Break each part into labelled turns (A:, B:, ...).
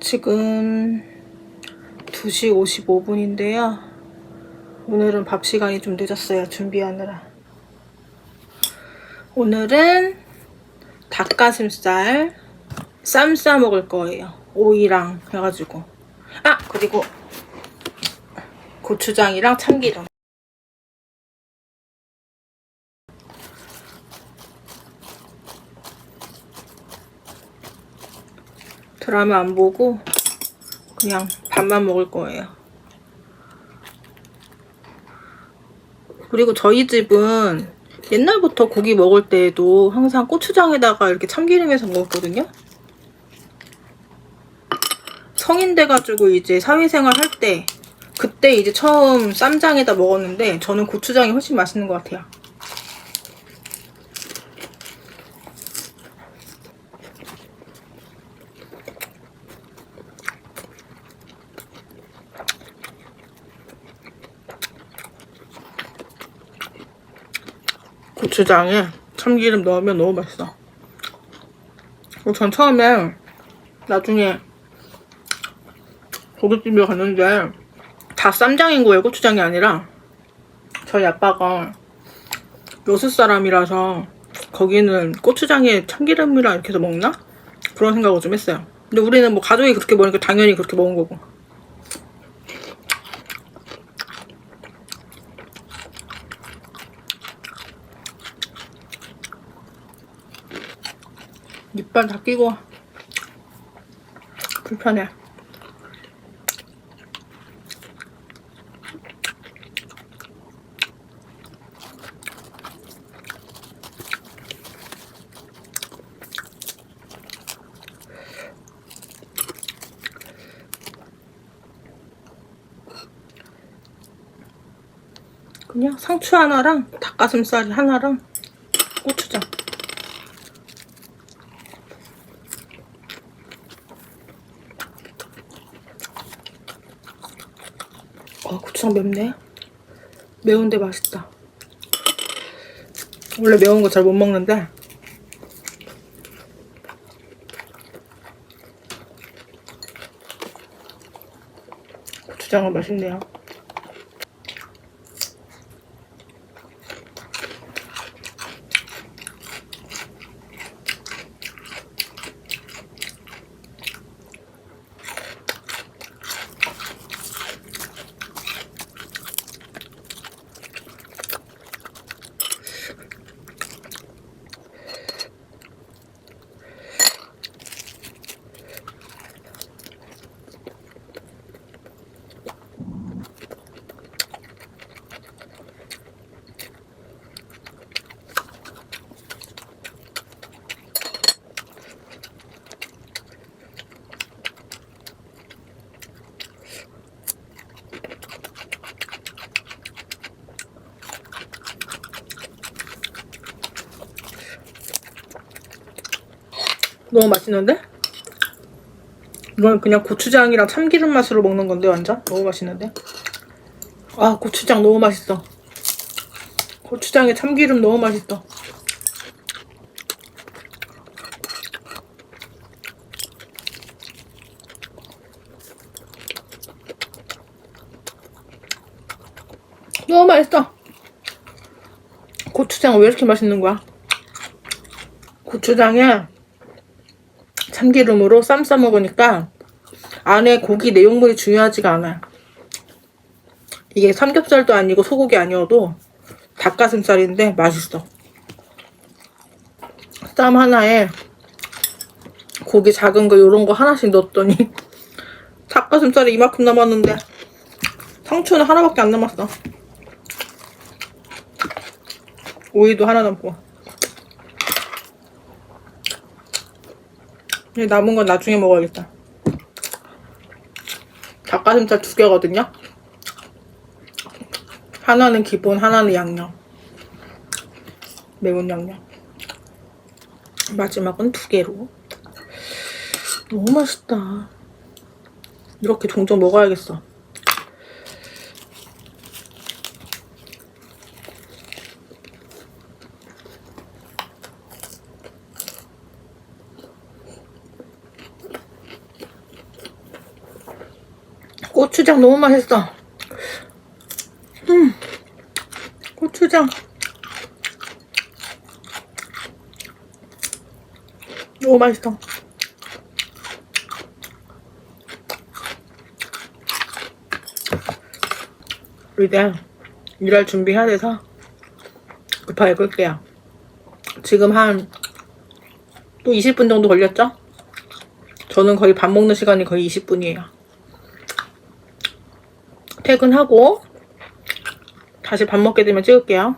A: 지금 2시 55분인데요. 오늘은 밥 시간이 좀 늦었어요. 준비하느라. 오늘은 닭가슴살 쌈 싸 먹을 거예요. 오이랑 해가지고. 아! 그리고 고추장이랑 참기름. 드라마 안 보고 그냥 밥만 먹을 거예요. 그리고 저희 집은 옛날부터 고기 먹을 때에도 항상 고추장에다가 이렇게 참기름해서 먹었거든요. 성인 돼가지고 이제 사회생활 할 때 그때 이제 처음 쌈장에다 먹었는데 저는 고추장이 훨씬 맛있는 것 같아요. 고추장에 참기름 넣으면 너무 맛있어. 전 처음에 나중에 고깃집에 갔는데 다 쌈장인 거예요. 고추장이 아니라 저희 아빠가 여수 사람이라서 거기는 고추장에 참기름이랑 이렇게 해서 먹나? 그런 생각을 좀 했어요. 근데 우리는 뭐 가족이 그렇게 먹으니까 당연히 그렇게 먹은 거고. 이빨 다 끼고 불편해. 그냥 상추 하나랑 닭가슴살 하나랑 고추장. 아, 고추장 맵네. 매운데 맛있다. 원래 매운 거 잘 못 먹는데. 고추장은 맛있네요. 너무 맛있는데? 이건 그냥 고추장이랑 참기름 맛으로 먹는 건데 완전 너무 맛있는데? 아 고추장 너무 맛있어. 고추장에 참기름 너무 맛있어. 너무 맛있어. 고추장 왜 이렇게 맛있는 거야? 고추장에 참기름으로 쌈 싸 먹으니까 안에 고기 내용물이 중요하지가 않아요. 이게 삼겹살도 아니고 소고기 아니어도 닭가슴살인데 맛있어. 쌈 하나에 고기 작은 거 요런 거 하나씩 넣었더니 닭가슴살이 이만큼 남았는데 상추는 하나밖에 안 남았어. 오이도 하나 남고. 이제 남은 건 나중에 먹어야겠다. 닭가슴살 두 개거든요. 하나는 기본, 하나는 양념. 매운 양념. 마지막은 두 개로. 너무 맛있다. 이렇게 종종 먹어야겠어. 고추장 너무 맛있어. 음, 고추장. 너무 맛있어. 이제 일할 준비해야 돼서 급하게 끌게요. 지금 한 또 20분 정도 걸렸죠? 저는 거의 밥 먹는 시간이 거의 20분이에요. 퇴근하고 다시 밥 먹게 되면 찍을게요.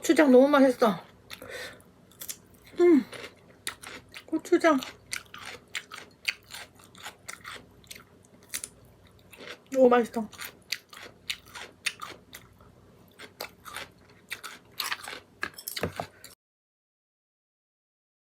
A: 고추장 너무 맛있어. 음, 고추장. 너무 맛있어.